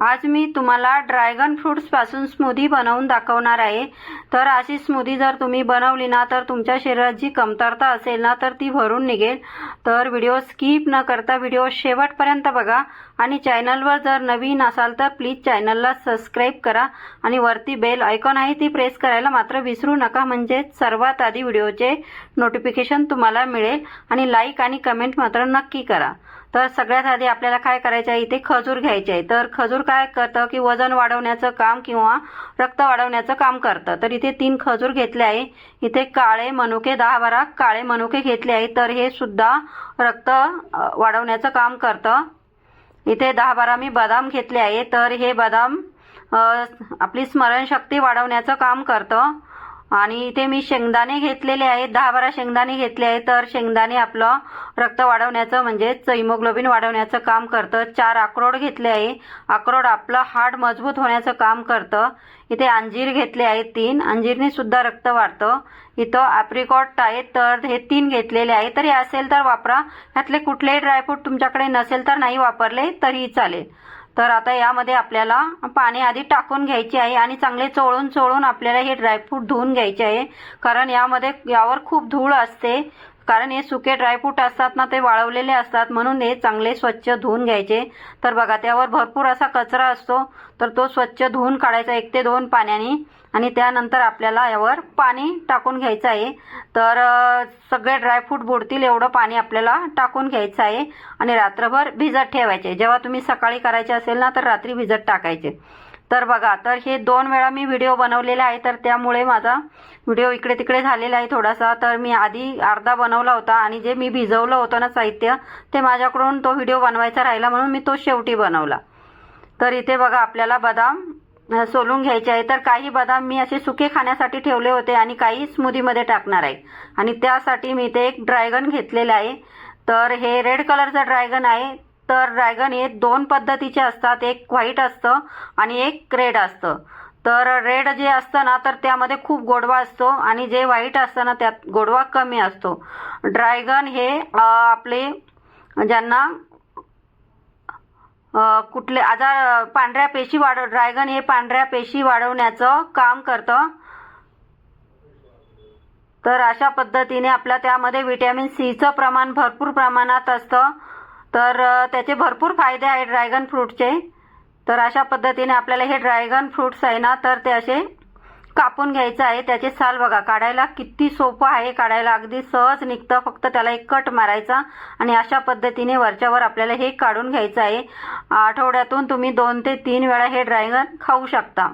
आज मी तुम्हाला dragon फ्रुट्सपासून smoothie बनवून दाखवणार आहे. तर अशी स्मूदी जर तुम्ही बनवली ना तर तुमच्या शरीरात जी कमतरता असेल ना तर ती भरून निघेल. तर व्हिडिओ स्किप न करता व्हिडिओ शेवटपर्यंत बघा. आणि चॅनलवर जर नवीन असाल तर प्लीज चॅनलला सबस्क्राईब करा. आणि वरती बेल आयकॉन आहे ती प्रेस करायला मात्र विसरू नका. म्हणजे सर्वात आधी व्हिडिओचे नोटिफिकेशन तुम्हाला मिळेल. आणि लाईक आणि कमेंट मात्र नक्की करा. तर सगळ्यात आधी आपल्याला काय करायचं आहे? इथे खजूर घ्यायचे आहे. तर खजूर काय करतं की वजन वाढवण्याचं काम किंवा रक्त वाढवण्याचं काम करतं. तर इथे तीन खजूर घेतले आहे. इथे काळे मनुके दहा बारा काळे मनुके घेतले आहे. तर हे सुद्धा रक्त वाढवण्याचं काम करतं. इथे दहा बारा मी बदाम घेतले आहे. तर हे बदाम आपली स्मरणशक्ती वाढवण्याचं काम करतं. आणि इथे मी शेंगदाणे घेतलेले आहेत. दहा बारा शेंगदाणे घेतले आहेत. तर शेंगदाणे आपलं रक्त वाढवण्याचं म्हणजेच हिमोग्लोबिन वाढवण्याचं काम करतं. चार अक्रोड घेतले आहे. अक्रोड आपलं हाड मजबूत होण्याचं काम करतं. इथे अंजीर घेतले आहेत तीन. अंजीरने सुद्धा रक्त वाढतं. इथं ॲप्रिकॉट आहेत. तर हे तीन घेतलेले आहे तरी असेल तर वापरा. ह्यातले कुठलेही ड्रायफ्रूट तुमच्याकडे नसेल तर नाही वापरले तरीही चालेल. तर आता यामध्ये आपल्याला पाणी आधी टाकून घ्यायचे आहे आणि चांगले चोळून चोळून आपल्याला हे ड्रायफ्रूट धुवून घ्यायचे आहे. कारण यामध्ये यावर खूप धूळ असते. कारण हे सुके ड्रायफ्रूट असतात ना ते वाळवलेले असतात. म्हणून हे चांगले स्वच्छ धुवून घ्यायचे. तर बघा त्यावर भरपूर असा कचरा असतो. तर तो स्वच्छ धुवून काढायचा एक ते दोन पाण्याने. आणि त्यानंतर आपल्याला यावर पाणी टाकून घ्यायचं आहे. तर सगळे ड्रायफ्रूट बुडतील एवढं पाणी आपल्याला टाकून घ्यायचं आहे. आणि रात्रभर भिजत ठेवायचे. जेव्हा तुम्ही सकाळी करायचे असेल ना तर रात्री भिजत टाकायचे. तर बघा तर हे दोन वेळा मी व्हिडिओ बनवलेला आहे तर त्यामुळे माझा व्हिडिओ इकडे तिकडे झालेला आहे थोडासा. तर मी आधी अर्धा बनवला होता आणि जे मी भिजवलं होतं ना साहित्य ते माझ्याकडून तो व्हिडिओ बनवायचा राहिला म्हणून मी तो शेवटी बनवला. तर इथे बघा आपल्याला बदाम सोलून घ्यायचे आहे. तर काही बदाम मी असे सुके खाण्यासाठी ठेवले होते आणि काही स्मूदीमध्ये टाकणार आहे. आणि त्यासाठी मी इथे एक ड्रॅगन घेतलेलं आहे. तर हे रेड कलरचं ड्रॅगन आहे. तर ड्रॅगन हे दोन पद्धतीचे असतात. एक व्हाईट असतं आणि एक रेड असतं. तर रेड जे असतं ना तर त्यामध्ये खूप गोडवा असतो आणि जे व्हाईट असतं ना त्यात गोडवा कमी असतो. ड्रॅगन हे आपले ज्यांना कुठले आजार पांढऱ्या पेशी वाढ ड्रॅगन हे पांढऱ्या पेशी वाढवण्याचं काम करतं. तर अशा पद्धतीने आपल्या त्यामध्ये व्हिटॅमिन सीचं प्रमाण भरपूर प्रमाणात असतं. तर त्याचे भरपूर फायदे आहेत ड्रॅगन फ्रूटचे तर अशा पद्धतीने आपल्याला हे ड्रॅगन फ्रूट्स आहे ना तर ते असे कापून घ्यायचं आहे. त्याचे साल बघा काढायला किती सोपं आहे. काढायला अगदी सहज निघतं. फक्त त्याला एक कट मारायचा आणि अशा पद्धतीने वरच्यावर आपल्याला हे काढून घ्यायचं आहे. आठवड्यातून तुम्ही दोन ते तीन वेळा हे ड्रॅगन खाऊ शकता.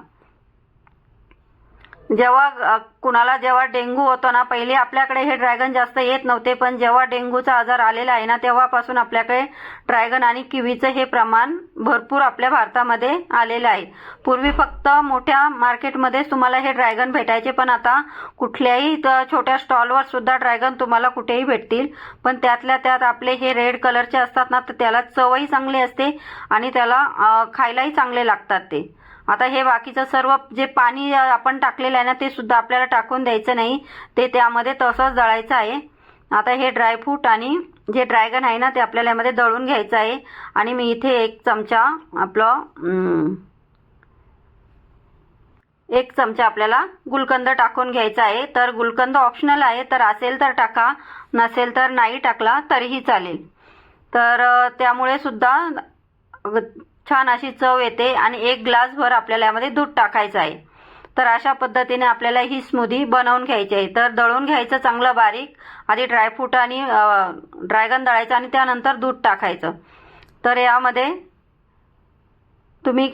जेव्हा कुणाला जेव्हा डेंग्यू होतो ना पहिले आपल्याकडे हे ड्रॅगन जास्त येत नव्हते पण जेव्हा डेंग्यूचा आजार आलेला आहे ना तेव्हापासून आपल्याकडे ड्रॅगन आणि किवीचं हे प्रमाण भरपूर आपल्या भारतामध्ये आलेलं आहे. पूर्वी फक्त मोठ्या मार्केटमध्येच तुम्हाला हे ड्रॅगन भेटायचे पण आता कुठल्याही छोट्या स्टॉलवर सुद्धा ड्रॅगन तुम्हाला कुठेही भेटतील. पण त्यातल्या त्यात आपले हे रेड कलरचे असतात ना तर त्याला चवही चांगली असते आणि त्याला खायलाही चांगले लागतात ते. आता हे बाकीचं सर्व जे पाणी आपण टाकलेलं आहे ना ते सुद्धा आपल्याला टाकून द्यायचं नाही. ते त्यामध्ये तसंच दळायचं आहे. आता हे ड्रायफ्रूट आणि जे ड्रॅगन आहे ना ते आपल्याला यामध्ये दळून घ्यायचं आहे. आणि मी इथे एक चमचा आपलं एक चमचा आपल्याला गुलकंद टाकून घ्यायचा आहे. तर गुलकंद ऑप्शनल आहे. तर असेल तर टाका नसेल तर नाही टाकला तरीही चालेल. तर त्यामुळे सुद्धा छान अशी चव येते आणि एक ग्लासभर आपल्याला यामध्ये दूध टाकायचं आहे. तर अशा पद्धतीने आपल्याला ही स्मूदी बनवून घ्यायची आहे. तर दळून घ्यायचं चांगलं बारीक आधी ड्रायफ्रूट आणि ड्रॅगन दळायचं आणि त्यानंतर दूध टाकायचं. तर यामध्ये तुम्ही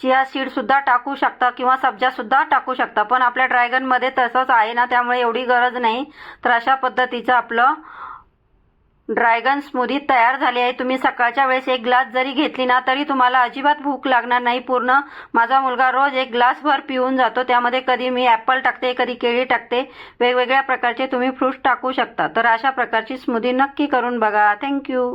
चिया सीडसुद्धा टाकू शकता किंवा सब्जासुद्धा टाकू शकता. पण आपल्या ड्रॅगनमध्ये तसंच आहे ना त्यामुळे एवढी गरज नाही. तर अशा पद्धतीचं आपलं ड्रॅगन स्मूदी तयार झाली आहे. तुम्ही सकाळच्या वेळेस एक ग्लास जरी घेतली ना तरी तुम्हाला अजिबात भूक लागणार नाही. पूर्ण माझा मुलगा रोज एक ग्लासभर पिऊन जातो. त्यामध्ये कधी मी ॲपल टाकते कधी केळी टाकते. वेगवेगळ्या प्रकारचे तुम्ही फ्रूट्स टाकू शकता. तर अशा प्रकारची स्मूदी नक्की करून बघा. थँक्यू.